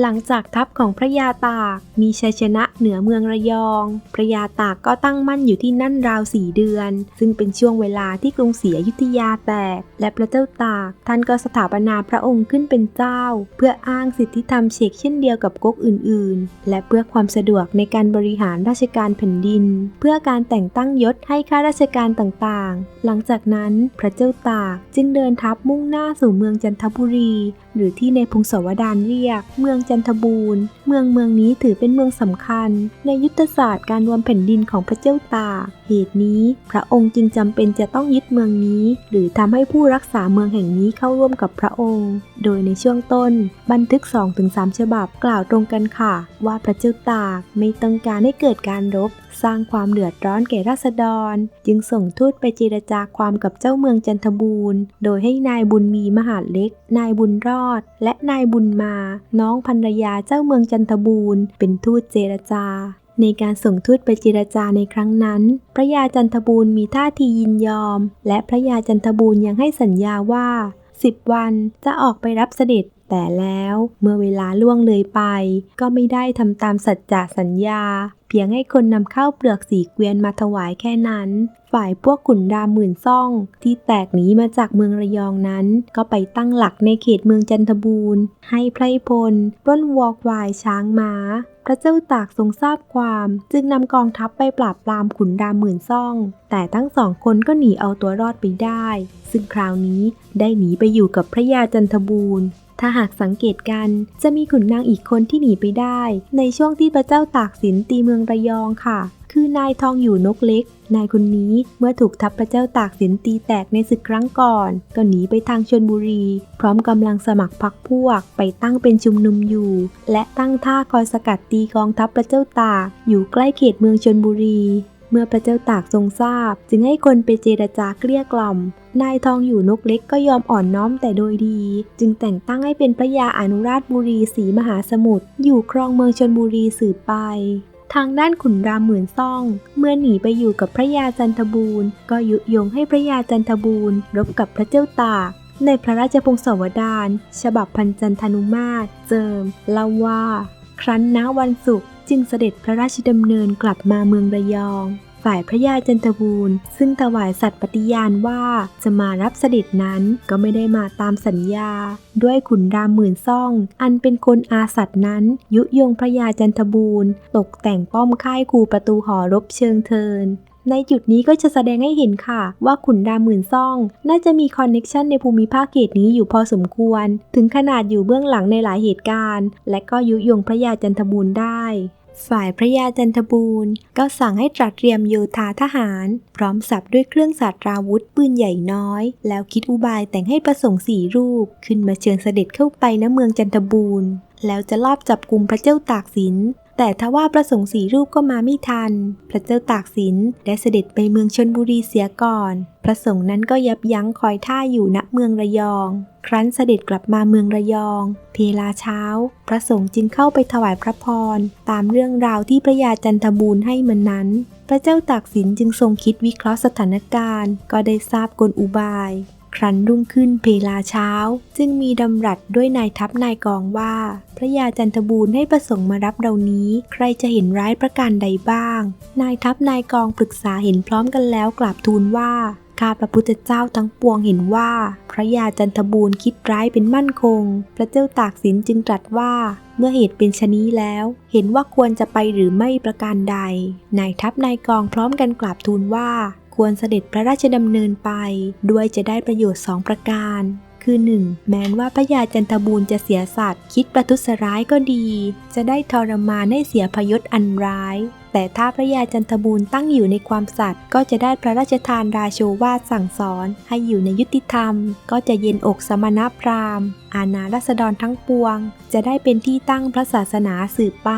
หลังจากทัพของพระยาตากมีชัยชนะเหนือเมืองระยองพระยาตากก็ตั้งมั่นอยู่ที่นั่นราวสี่เดือน ซึ่งเป็นช่วงเวลาที่กรุงศรีอยุธยาแตก และพระเจ้าตาก ท่านก็สถาปนาพระองค์ขึ้นเป็นเจ้า เพื่ออ้างสิทธิธรรมเชกเช่นเดียวกับก๊กอื่น ๆ และเพื่อความสะดวกในการบริหารราชการแผ่นดิน เพื่อการแต่งตั้งยศให้ข้าราชการต่างๆ หลังจากนั้นพระเจ้าตากจึงเดินทัพมุ่งหน้าสู่เมืองจันทบุรี หรือที่ในพงศาวดารเรียก เมืองจันทบูรณ์ เมืองเมืองนี้ถือเป็นเมืองสำคัญในยุทธศาสตร์การรวมแผ่นดินของพระเจ้าตา เหตุนี้พระองค์จึงจำเป็นจะต้องยึดเมืองนี้ หรือทำให้ผู้รักษาเมืองแห่งนี้เข้าร่วมกับพระองค์ โดยในช่วงต้น บันทึก 2-3 ฉบับกล่าวตรงกันค่ะ ว่าพระเจ้าตากไม่ต้องการให้เกิดการรบ สร้างความเดือดร้อนแก่ราษฎร จึงส่งทูตไปเจรจาความกับเจ้าเมืองจันทบูรณ์ โดยให้นายบุญมีมหาเล็ก นายบุญรอด และนายบุญมา น้องภรรยาเจ้าเมืองจันทบูรณ์ เป็นทูตเจรจาในการส่งทูตไปเจรจาในครั้งนั้น พระยาจันทบูรณ์มีท่าทียินยอม และพระยาจันทบูรณ์ยังให้สัญญาว่า10วันจะออกไปรับเสด็จ แต่แล้วเมื่อเวลาล่วงเลยไป ก็ไม่ได้ทำตามสัจจะสัญญา เพียงให้คนนำข้าวเปลือกสีเกวียนมาถวายแค่นั้น ฝ่ายพวกขุนรามหมื่นซ่อง ที่แตกหนีมาจากเมืองระยองนั้น ก็ไปตั้งหลักในเขตเมืองจันทบูรณ์ ให้ไพรพลปล้นวัวควายช้างม้าพระเจ้าตากทรงทราบความ จึงนำกองทัพไปปราบปรามขุนรามหมื่นซ่อง แต่ทั้งสองคนก็หนีเอาตัวรอดไปได้ ซึ่งคราวนี้ได้หนีไปอยู่กับพระยาจันทบูรณ์ ถ้าหากสังเกตกัน จะมีขุนนางอีกคนที่หนีไปได้ ในช่วงที่พระเจ้าตากสินตีเมืองระยองค่ะ คือนายทองอยู่นกเล็ก นายคนนี้เมื่อถูกทัพพระเจ้าตากสินตีแตกในศึกครั้งก่อน ก็หนีไปทางชนบุรี พร้อมกำลังสมัครพรรคพวกไปตั้งเป็นชุมนุมอยู่ และตั้งท่าคอยสกัดตีกองทัพพระเจ้าตากอยู่ใกล้เขตเมืองชนบุรีเมื่อพระเจ้าตากทรงทราบ จึงให้คนไปเจรจาเกลี้ยกล่อม นายทองอยู่นกเล็กก็ยอมอ่อนน้อมแต่โดยดี จึงแต่งตั้งให้เป็นพระยาอนุราชบุรีศรีมหาสมุทรอยู่ครองเมืองชนบุรีสืบไปทางด้านขุนรามหมื่นซ่อง เมื่อหนีไปอยู่กับพระยาจันทบูรณ์ ก็ยุยงให้พระยาจันทบูรณ์ รบกับพระเจ้าตากในพระราชพงศาวดารฉบับพันจันทนุมาตรเจิมเล่าว่า ครั้นณวันศุกร์จึงเสด็จพระราชดำเนินกลับมาเมืองระยอง ฝ่ายพระยาจันทบูรณ์ซึ่งถวายสัตย์ปฏิญาณว่าจะมารับเสด็จนั้นก็ไม่ได้มาตามสัญญา ด้วยขุนรามหมื่นซ่อง อันเป็นคนอาสัตย์นั้น ยุยงพระยาจันทบูรณ์ ตกแต่งป้อมค่ายคูประตูหอรบเชิงเทินในจุดนี้ก็จะแสดงให้เห็นค่ะ ว่าขุนรามหมื่นซ่อง น่าจะมีคอนเน็กชันในภูมิภาคเขตนี้อยู่พอสมควร ถึงขนาดอยู่เบื้องหลังในหลายเหตุการณ์ และก็ยุยงพระยาจันทบูรณ์ได้ ฝ่ายพระยาจันทบูรณ์ก็สั่งให้ตรัสเตรียมโยธาทหาร พร้อมสับด้วยเครื่องสาตราวุธปืนใหญ่น้อย แล้วคิดอุบายแต่งให้ประสงค์สี่รูป ขึ้นมาเชิญเสด็จเข้าไปณเมืองจันทบูรณ์ แล้วจะลอบจับกลุ่มพระเจ้าตากสิน แต่ทว่าประสงค์สี่รูปก็มาไม่ทัน พระเจ้าตากสินได้เสด็จไปเมืองชนบุรีเสียก่อน พระสงฆ์นั้นก็ยับยั้งคอยท่าอยู่ณเมืองระยอง ครั้นเสด็จกลับมาเมืองระยองเพลาเช้า พระสงฆ์จึงเข้าไปถวายพระพร ตามเรื่องราวที่พระยาจันทบูรณ์ให้มันนั้น พระเจ้าตากสินจึงทรงคิดวิเคราะห์สถานการณ์ ก็ได้ทราบกลอุบาย ครั้นรุ่งขึ้นเพลาเช้า จึงมีดำรัสด้วยนายทัพนายกองว่า พระยาจันทบูรณ์ให้ประสงค์มารับเรานี้ ใครจะเห็นร้ายประการใดบ้าง นายทัพนายกองปรึกษาเห็นพร้อมกันแล้วกราบทูลว่า ข้าพระพุทธเจ้าทั้งปวงเห็นว่า พระยาจันทบูรณ์คิดร้ายเป็นมั่นคง พระเจ้าตากสินจึงตรัสว่า เมื่อเหตุเป็นชนี้แล้ว เห็นว่าควรจะไปหรือไม่ประการใด นายทัพนายกองพร้อมกันกราบทูลว่า ควรเสด็จพระราชดำเนินไป ด้วยจะได้ประโยชน์สองประการคือ 1. แม้นว่าพระยาจันทบูรณ์จะเสียสัตว์ คิดประทุษร้ายก็ดี จะได้ทรมานให้เสียพยศอันร้าย แต่ถ้าพระยาจันทบูรณ์ตั้งอยู่ในความสัตย์ก็จะได้พระราชทานราโชวาทสั่งสอน ให้อยู่ในยุติธรรม ก็จะเย็นอกสมณพราหมณ์ อาณารัษฎรทั้งปวง จะได้เป็นที่ตั้งพระศาสนาสืบไป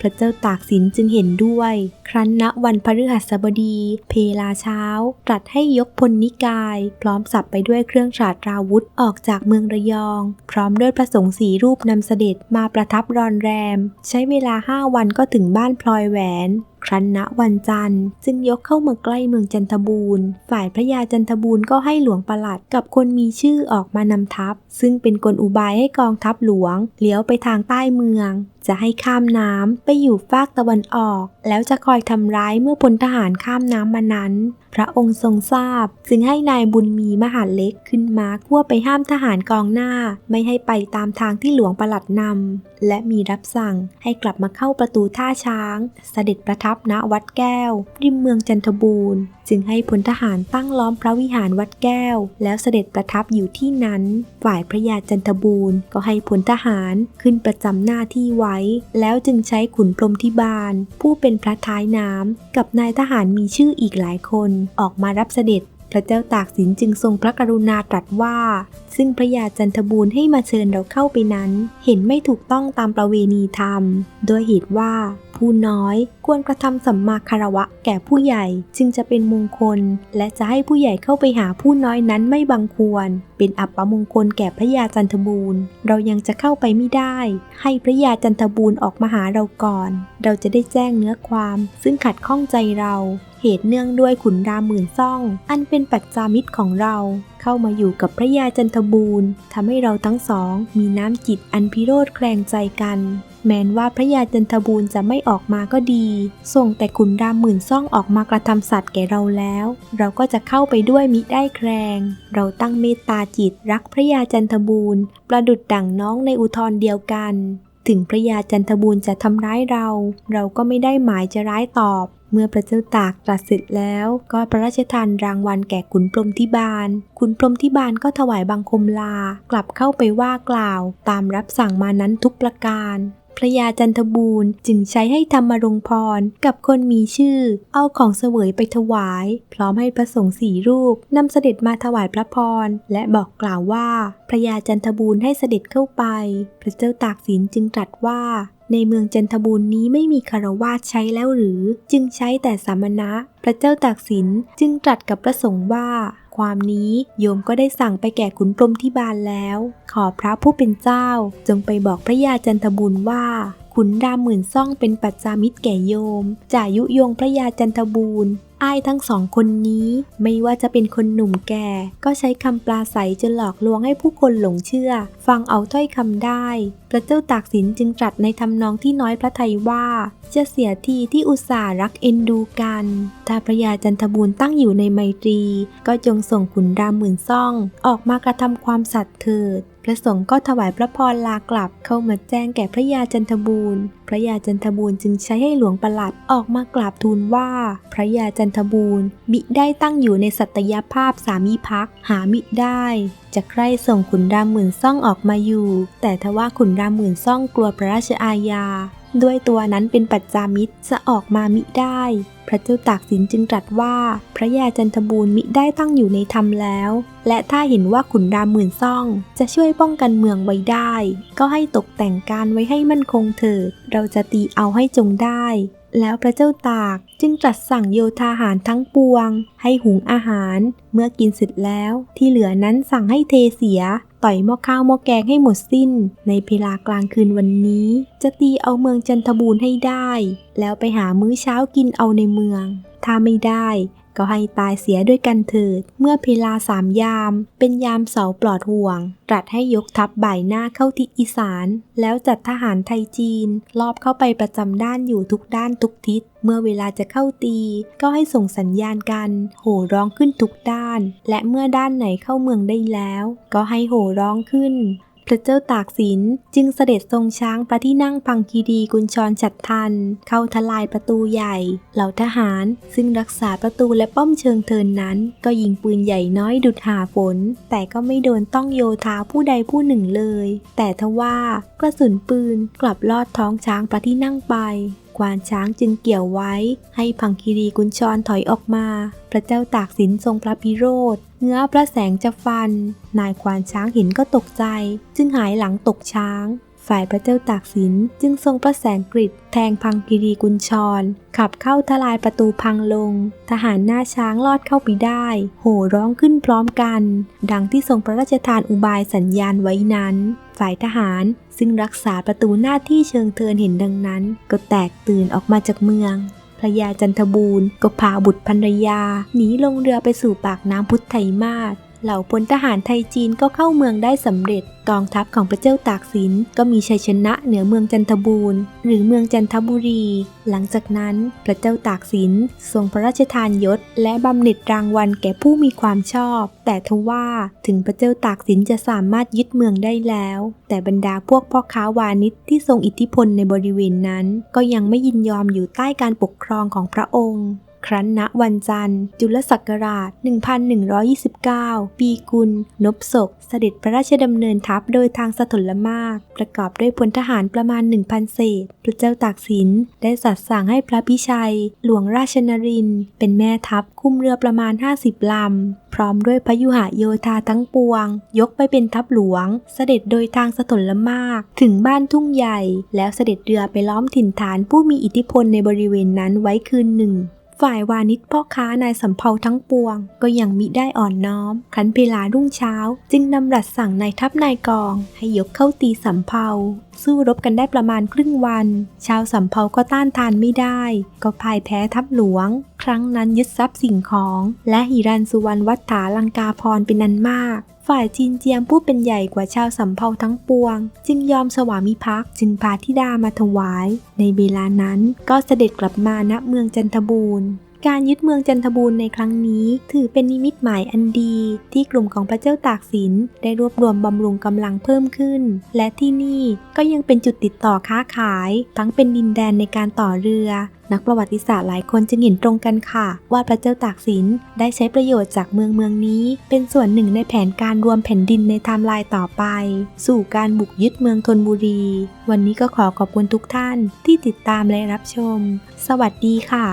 พระเจ้าตากสินจึงเห็นด้วย ครั้นณวันพฤหัสบดี เพลาเช้า ตรัสให้ยกพลนิกาย พร้อมสับไปด้วยเครื่องฉาตราวุธออกจากเมืองระยอง พร้อมด้วยพระสงฆ์สีรูปนำเสด็จมาประทับรอนแรม ใช้เวลาห้าวันก็ถึงบ้านพลอยแหวน Amen. ครั้นณวันจันทร์จึงยกเข้ามาใกล้เมืองจันทบูรณ์ ฝ่ายพระยาจันทบูรณ์ก็ให้หลวงประหลัดกับคนมีชื่อออกมานำทัพ ซึ่งเป็นกลอุบายให้กองทัพหลวงเลี้ยวไปทางใต้เมือง จะให้ข้ามน้ำไปอยู่ฟากตะวันออก แล้วจะคอยทำร้ายเมื่อพลทหารข้ามน้ำมานั้น พระองค์ทรงทราบ จึงให้นายบุญมีมหาเล็กขึ้นมาขั้วไปห้ามทหารกองหน้า ไม่ให้ไปตามทางที่หลวงประหลัดนำและมีรับสั่งให้กลับมาเข้าประตูท่าช้าง เสด็จประทับณวัดแก้ว ริมเมืองจันทบูรณ์ จึงให้พลทหารตั้งล้อมพระวิหารวัดแก้ว แล้วเสด็จประทับอยู่ที่นั้น ฝ่ายพระยาจันทบูรณ์ก็ให้พลทหารขึ้นประจำหน้าที่ไว้ แล้วจึงใช้ขุนพรมทิบาล ผู้เป็นพระท้ายน้ำกับนายทหารมีชื่ออีกหลายคนออกมารับเสด็จ พระเจ้าตากสินจึงทรงพระกรุณาตรัสว่า ซึ่งพระยาจันทบูรณ์ให้มาเชิญเราเข้าไปนั้น เห็นไม่ถูกต้องตามประเวณีธรรม โดยเหตุว่า ผู้น้อยควรกระทำสัมมาคารวะแก่ผู้ใหญ่จึงจะเป็นมงคล และจะให้ผู้ใหญ่เข้าไปหาผู้น้อยนั้นไม่บังควร เป็นอัปมงคลแก่พระยาจันทบูรณ์ เรายังจะเข้าไปไม่ได้ ให้พระยาจันทบูรณ์ออกมาหาเราก่อน เราจะได้แจ้งเนื้อความ ซึ่งขัดข้องใจเรา เหตุเนื่องด้วยขุนรามหมื่นซ่อง อันเป็นปัจจามิตรของเรา เข้ามาอยู่กับพระยาจันทบูรณ์ทำให้เราทั้งสอง มีน้ำจิตอันพิโรธแคลงใจกัน แม้นว่าพระยาจันทบูรณ์จะไม่ออกมาก็ดี ส่งแต่ขุนรามหมื่นซ่องออกมากระทำสัตว์แก่เราแล้ว เราก็จะเข้าไปด้วยมิได้แคลง เราตั้งเมตตาจิตรักพระยาจันทบูรณ์ประดุดดั่งน้องในอุทธรเดียวกันถึงพระยาจันทบูรณ์จะทำร้ายเรา เราก็ไม่ได้หมายจะร้ายตอบ มื่อพระเจ้าตากตรัสเสร็จแล้ว ก็พระราชทานรางวัลแก่ขุนพรหมทิบาลขุนพรหมทิบาลก็ถวายบังคมลา กลับเข้าไปว่ากล่าว ตามรับสั่งมานั้นทุกประการพระยาจันทบูรณ์จึงใช้ให้ธรรมรงพรกับคนมีชื่อ เอาของเสวยไปถวาย พร้อมให้พระสงฆ์สี่รูปนำเสด็จมาถวายพระพร และบอกกล่าวว่า พระยาจันทบูรณ์ให้เสด็จเข้าไป พระเจ้าตากสินจึงตรัสว่า ในเมืองจันทบูรณ์นี้ไม่มีคารวาสใช้แล้วหรือ จึงใช้แต่สามณะ พระเจ้าตากสินจึงตรัสกับพระสงฆ์ว่า ความนี้โยมก็ได้สั่งไปแก่ขุนพรมที่บานแล้ว ขอพระผู้เป็นเจ้า จงไปบอกพระยาจันทบุญว่าขุนรามหมื่นซ่องเป็นปัจจามิตรแก่โยม จ่ายุยงพระยาจันทบูรณ์อ้ายทั้งสองคนนี้ไม่ว่าจะเป็นคนหนุ่มแก่ ก็ใช้คำปลาใสจนหลอกลวงให้ผู้คนหลงเชื่อ ฟังเอาถ้อยคำได้ พระเจ้าตากสินจึงตรัสในทำนองที่น้อยพระทัยว่า จะเสียทีที่อุตส่าห์รักเอ็นดูกันถ้าพระยาจันทบูรณ์ตั้งอยู่ในไมตรี ก็จงส่งขุนรามหมื่นซ่อง ออกมากระทำความสัตย์เถิดพระสงฆ์ก็ถวายพระพรลากลับเข้ามาแจ้งแก่พระยาจันทบูรณ์ พระยาจันทบูรณ์จึงใช้ให้หลวงประหลัดออกมากราบทูลว่า พระยาจันนทบูรณ์ มิได้ตั้งอยู่ในสัตยภาพสามีพักหามิได้ จะใคร่ส่งขุนรามหมื่นซ่องออกมาอยู่ แต่ทว่าขุนรามหมื่นซ่องกลัวพระราชอาญา ด้วยตัวนั้นเป็นปัจจามิตรจะออกมามิได้ พระเจ้าตากสินจึงตรัสว่า พระยาจันทบูรณ์มิได้ตั้งอยู่ในธรรมแล้ว และถ้าเห็นว่าขุนรามหมื่นซ่อง จะช่วยป้องกันเมืองไว้ได้ ก็ให้ตกแต่งการไว้ให้มั่นคงเถิดเราจะตีเอาให้จงได้ แล้วพระเจ้าตากจึงตรัสสั่งโยธาหารทั้งปวง ให้หุงอาหาร เมื่อกินเสร็จแล้วที่เหลือนั้นสั่งให้เทเสีย ต่อยหม้อข้าวหม้อแกงให้หมดสิ้น ในเวลากลางคืนวันนี้ จะตีเอาเมืองจันทบูรณ์ให้ได้ แล้วไปหามื้อเช้ากินเอาในเมือง ถ้าไม่ได้ ก็ให้ตายเสียด้วยกันเถิด เมื่อเพลาสามยาม เป็นยามเสาปลอดห่วง ตรัสให้ยกทัพบ่ายหน้าเข้าทิศอีสาน แล้วจัดทหารไทยจีนรอบเข้าไปประจำด้านอยู่ทุกด้านทุกทิศ เมื่อเวลาจะเข้าตี ก็ให้ส่งสัญญาณกัน โห่ร้องขึ้นทุกด้าน และเมื่อด้านไหนเข้าเมืองได้แล้ว ก็ให้โห่ร้องขึ้น พระเจ้าตากสินจึงเสด็จทรงช้างประที่นั่งพังคีดีกุญชรฉัดทัน เข้าทลายประตูใหญ่ เหล่าทหาร ซึ่งรักษาประตูและป้อมเชิงเทินนั้น ก็ยิงปืนใหญ่น้อยดุดหาฝน แต่ก็ไม่โดนต้องโยธาผู้ใดผู้หนึ่งเลย แต่ทว่ากระสุนปืนกลับลอดท้องช้างประที่นั่งไป ควานช้างจึงเกี่ยวไว้ ให้พังคีรีกุญชรถอยออกมา พระเจ้าตากสินทรงพระพิโรธเงื้อพระแสงจะฟัน นายควานช้างเห็นก็ตกใจ จึงหายหลังตกช้าง ฝ่ายพระเจ้าตากสินจึงทรงพระแสงกฤษแทงพังคีรีกุญชร ขับเข้าทลายประตูพังลง ทหารหน้าช้างลอดเข้าไปได้ โห่ร้องขึ้นพร้อมกัน ดังที่ทรงพระราชทานอุบายสัญญาณไว้นั้น ฝ่ายทหาร ซึ่งรักษาประตูหน้าที่เชิงเทินเห็นดังนั้น ก็แตกตื่นออกมาจากเมืองพระยาจันทบูรณ์ก็พาบุตรภรรยาหนีลงเรือไปสู่ปากน้ำพุทธไทมาศ เหล่าพลทหารไทยจีนก็เข้าเมืองได้สำเร็จ กองทัพของพระเจ้าตากสินก็มีชัยชนะเหนือเมืองจันทบูรณ์ หรือเมืองจันทบุรี หลังจากนั้นพระเจ้าตากสินทรงพระราชทานยศ และบำเหน็จรางวัลแก่ผู้มีความชอบ แต่ทว่าถึงพระเจ้าตากสินจะสามารถยึดเมืองได้แล้ว แต่บรรดาพวกพ่อค้าวานิชที่ทรงอิทธิพลในบริเวณนั้น ก็ยังไม่ยินยอมอยู่ใต้การปกครองของพระองค์ ครั้นณวันจันทร์ จุลศักราช 1129 ปีกุล นบศก เสด็จพระราชดำเนินทัพโดยทางสถลมาก ประกอบด้วยพลทหารประมาณ 1,000 เศษ พระเจ้าตากสิน ได้สัตสั่งให้พระพิชัย หลวงราชนริน เป็นแม่ทัพคุมเรือประมาณ 50 ลำ พร้อมด้วยพยุหโยธาทั้งปวง ยกไปเป็นทัพหลวง เสด็จโดยทางสถลมาก ถึงบ้านทุ่งใหญ่ แล้วเสด็จเรือไปล้อมถิ่นฐานผู้มีอิทธิพลในบริเวณนั้นไว้คืนหนึ่ง ฝ่ายวานิชพ่อค้านายสำเภาทั้งปวง ก็ยังมิได้อ่อนน้อมครั้นเวลารุ่งเช้า จึงนำรัสสั่งนายทัพนายกอง ให้ยกเข้าตีสำเภา สู้รบกันได้ประมาณครึ่งวัน ชาวสำเภาก็ต้านทานไม่ได้ ก็พ่ายแพ้ทัพหลวง ครั้งนั้นยึดทรัพย์สิ่งของ และหิรันสุวรรณวัฏฐาลังกาพรเป็นนันมาก ฝ่ายจีนเจียงผู้เป็นใหญ่กว่าชาวสำเภาทั้งปวง จึงยอมสวามิภักดิ์จึงพาธิดามาถวาย ในเวลานั้นก็เสด็จกลับมาณเมืองจันทบูรณ์ การยึดเมืองจันทบูรณ์ในครั้งนี้ ถือเป็นนิมิตหมายอันดี ที่กลุ่มของพระเจ้าตากสิน ได้รวบรวมบำรุงกำลังเพิ่มขึ้น และที่นี่ก็ยังเป็นจุดติดต่อค้าขาย ทั้งเป็นดินแดนในการต่อเรือ นักประวัติศาสตร์หลายคนจึงเห็นตรงกันค่ะ ว่าพระเจ้าตากสินได้ใช้ประโยชน์จากเมืองเมืองนี้ เป็นส่วนหนึ่งในแผนการรวมแผ่นดินในไทม์ไลน์ต่อไป สู่การบุกยึดเมืองธนบุรี วันนี้ก็ขอขอบคุณทุกท่านที่ติดตามและรับชม สวัสดีค่ะ